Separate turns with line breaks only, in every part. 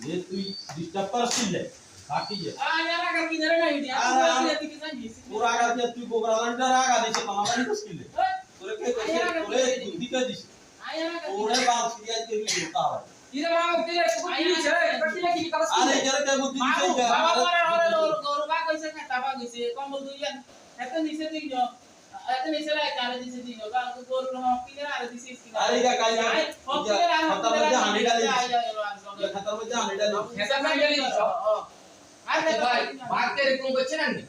যে তুই ডিস্টার্ব করছিস বাকি যে
আয়ারা কা কিনারে নাই দিয়া
আরে, আরে।
তুই এদিকে যাই
তোর আগা দিয়ে তুই গোবরা লান্ডা আগা দিছে মামা বাড়ি করছিস তোরে কে কইছে তোরে বুদ্ধি কে দিছে
আয়ারা কা
ওরে বাপ সিরিয়া কে দিতা হয়
ইরে মামা উঠে যায় কুকুর কি দিছে কটি লাগি কালাস
আরে এর কে বুদ্ধি
বাবু
দিছে
বাবা করে ওরে গরু বা কইছে খাতা বা কইছে কম্বল দুইয়ান এত নিচে দিই ন এত নিচে লাই কালে দিছে দিই ন বা গরু হ কিনারে আরে দিছে কিনারে
আরে গা কাই যা
ও কিনারে আর
খাতার মধ্যে হানি ডালি
আই
দিছে খাতার মধ্যে হানি ডালি
খেতা না গেলি দিছো আরে ভাই ভাগতে এরকম করছে না নি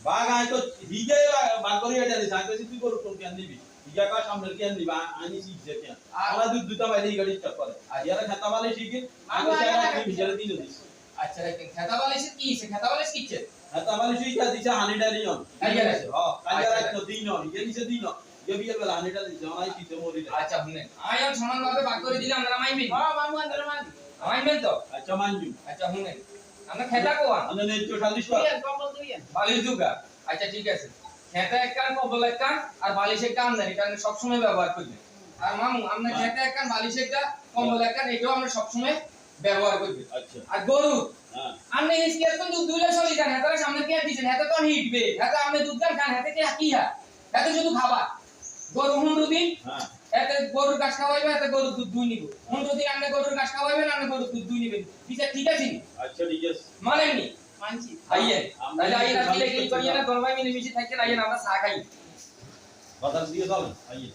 বাঘ আই তো হিগে বাঘ করি এটা দিছে আই কইছি তুই গরু কোন কেন দিবি হিগা কা সামনে কেন দিবি আনি শিখছে কেন আমরা দুধ দুটা বাইরে গাড়ি চক্করে আর ইয়ারা খাতা वाले শিখে আমি সারা দিন ভিজরে দিন দিছে
আচ্ছা খেতা বালিশ কি সে খেতা বালিশ কিছে
খাতা वाले শিখে দিছে হানি ডালি অন
কালিয়া রাখছে।
কালিয়া রাখছো দিন ইয়ে দিছে দিন বিয়ে হানি ডালি দিছে অনাই দিছে
আচ্ছা শুনে আর সমান ভাবে ভাগ করে দিলাম আমরা মাইবেন
হ্যাঁ মামু আন্দর মাদি
মাইবেন তো
আচ্ছা মানজু
আচ্ছা শুনে আমরা খেতা কোয়া?
আনে নে 44 কর।
দুইয়ান কম্বল দুইয়ান
বালিশ দুগা। আচ্ছা ঠিক আছে। খেতা এক কান কবল এক কান আর বালিশ এক কান দেন এটা আমরা সবসময় ব্যবহার করি। আর মামু আমরা
হ্যাঁ।
খেতা এক কান বালিশ একটা কম্বল এক কান এটাও আমরা সবসময় ব্যবহার করি
আচ্ছা।
আর গরু
হ্যাঁ।
আপনি ইসকে এখন দুধ দুলে চলি যান হাতে সামনে কে দিছেন হাতে তো হিটবে হাতে আপনি দুধ গান খান হাতে কে কি হা হাতে শুধু খাবার। গরু হুন্ডু দিন
হ্যাঁ।
এতে গরুর ঘাস খাওয়াইবে এতে গরুর দুধ দুই নিব। হুন্ডু দিন আপনি গরুর ঘাস খাওয়াইবেন আপনি গরুর দুধ দুই নিবেন। বিচার ঠিক আছে?
আচ্ছা ঠিক আছে।
মানেননি?
মানছি।
আইয়েন। তাহলে আইয়েন আর কি
এই
লেগে করিয়ে না দরবাই মিলে মিশে থাকেন আইয়েন আমরা চা খাই।
কথা দিয়ে চলেন আইয়ে